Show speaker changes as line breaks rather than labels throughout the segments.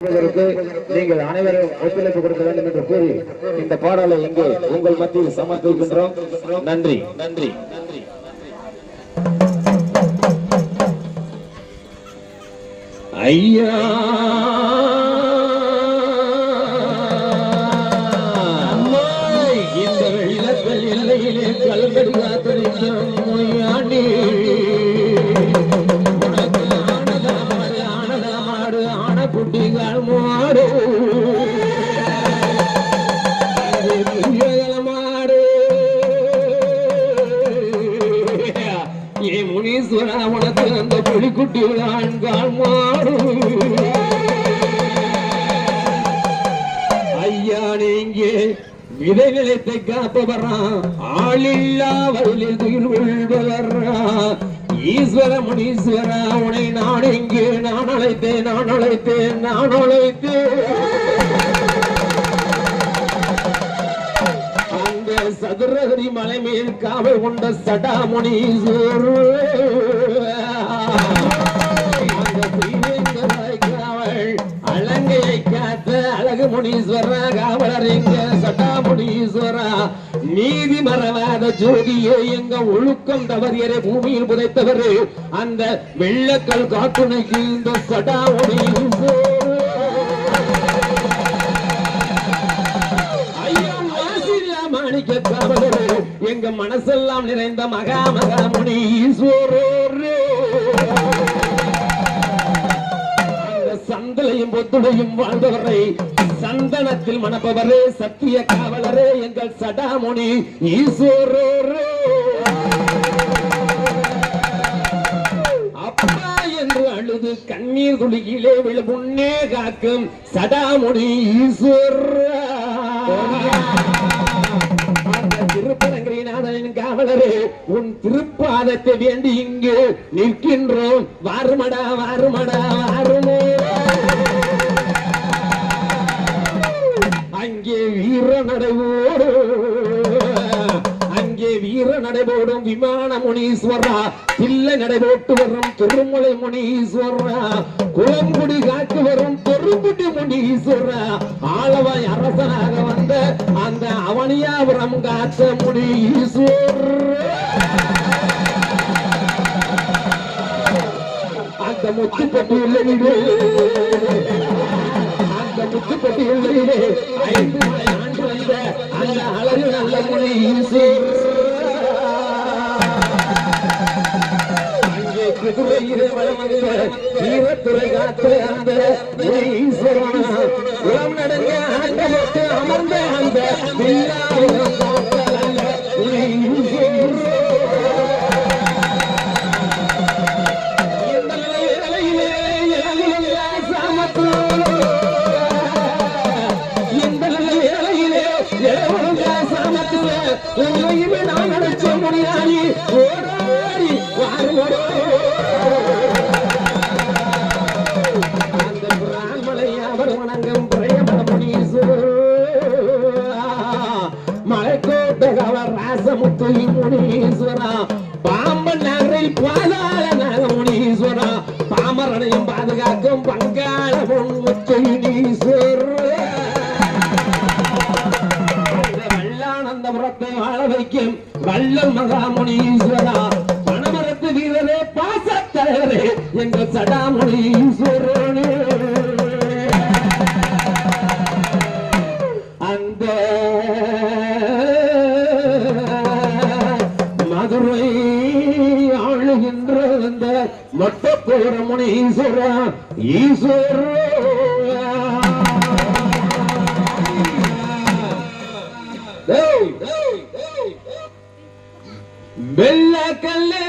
நீங்கள் அனைவரும் ஒத்துழைப்பு கொடுக்க வேண்டும் என்று கூறி இந்த பாடலை இங்கே உங்கள் மத்தியில் சமர்ப்பிக்கின்றோம். நன்றி. நன்றி. ஐயா! ஏ உனக்கு அந்த புலிக்குட்டி ஆண்கால் மாடு ஐயா நீங்க விதை நிலத்தை காப்பவரா? ஆளில்லா வயலில் துயில் விழுபவரா ஈஸ்வர முனீஸ்வர உனை நான் இங்கே நான் அழைத்தேன் நான் அழைத்தேன் நான் அழைத்தேன். அந்த சதுரகிரி மலை மேல் காவல் கொண்ட சடாமுனீஸ்வர. ஜோதியே எங்க ஒழுக்கம் தவறியரை பூமியில் புதைத்தவர் அந்த வெள்ளக்கல் காட்டுனைக்கு இந்த ஐயா மாசில்லா மாணிக்க காவலரே எங்க மனசெல்லாம் நிறைந்த மகா மகா முனீஸ்வரரே சந்தலையும் பொத்துடையும் வாழ்ந்தவரை சந்தனத்தில் மணப்பவரே சத்திய காவலரே எங்கள் சடாமுனி ஈஸ்வரோ அப்பா என்று அழுது கண்ணீர் குளியிலே விழு முன்னே காக்கும் சடாமுனி ஈஸ்வரா திருப்பரங்கிரிநாதனின் காவலரே உன் திருப்பாதத்தை வேண்டி இங்கு நிற்கின்றோம். வாருமடா வாருமடா வாருமே. அங்கே வீர நடைவோடு அங்கே வீர நடைபோடும் விமான முனீஸ்வரா தில்லை நடைபோட்டு வரும் திருமலை முனீஸ்வரா குளங்குடி காட்டு வரும் பெருங்குடி முனீஸ்வரா ஆளவாய் அரசனாக வந்த அந்த அவனியாபுரம் காத்த முடி அந்த முத்துப்பட்டியில் அந்த முத்துப்பட்டியில் ஐந்து ஆண்டு வந்த அந்த அழகு நல்ல முடி ஈசூர் குதிரையிலே வளம் வந்த ஜீவத்துறை காத்த அந்த முனி உளம் நடங்க அமர்ந்த அந்த எங்கள் எங்கள் சடாமுனீஸ்வரனே அந்த மதுரை ஆளுகின்ற அந்த மொட்டப்போர முனீஸ்வரா ஈஸ்வர. வெள்ளக்கல்லே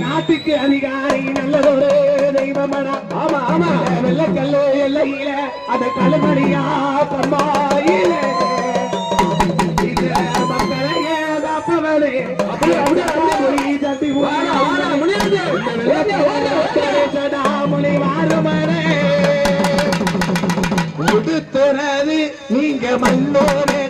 நாட்டுக்கு
அதிகாரி நல்லதொரு தெய்வமடா
ஆமா ஆமா
வெள்ளக்கல்லோ எல்லையில அத கழுமடியா பம்பாயில நீங்க மண்ணோரே.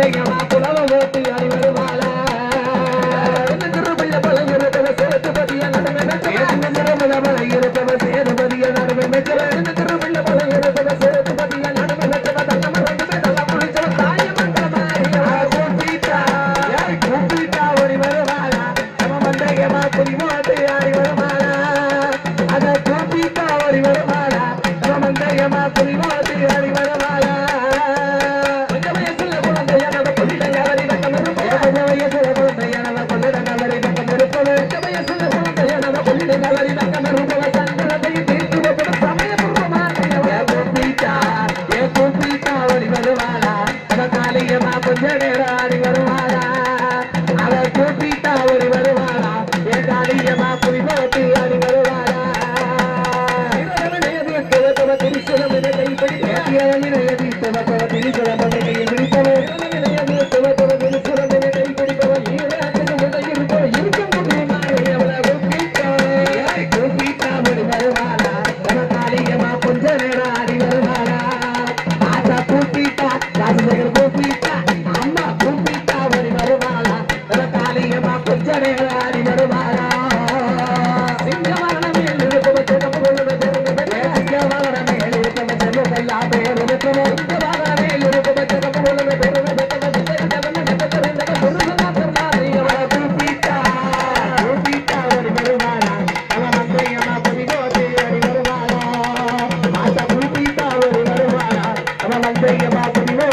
Venga, Inmaculada Gótica.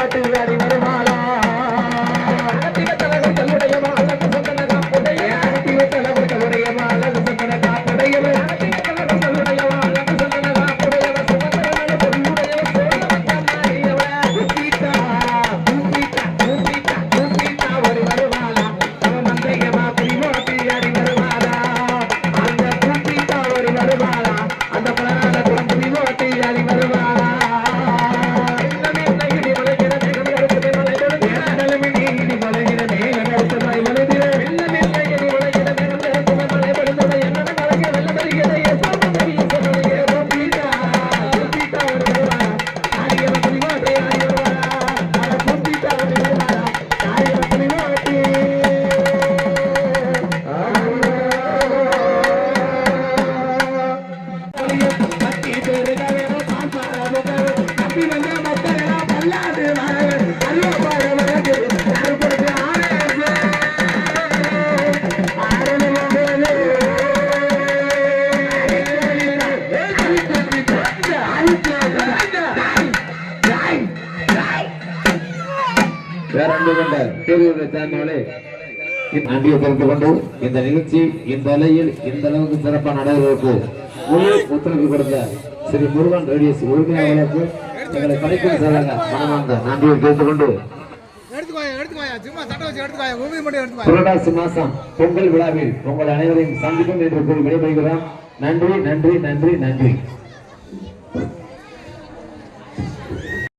காட்டு
வேலை வருமான கொண்ட நன்றியை தெரிந்து கொண்டு இந்த நிகழ்ச்சி இந்த நிலையில் இந்த அளவுக்கு சிறப்பாக நடைபெறுவதற்கு முழு ஒத்துழைப்பு கொடுத்த ஸ்ரீ முருகன் ரேடியஸ் உரிமையாளருக்கு எங்களை கிடைக்கும் சொல்லுங்க மனமார்ந்த நன்றியை தெரிந்து கொண்டு மாசம் பொங்கல் விழாவில் உங்கள் அனைவரையும் சந்திக்கும் என்று கூறி விடைபெறுகிறோம். நன்றி நன்றி நன்றி நன்றி.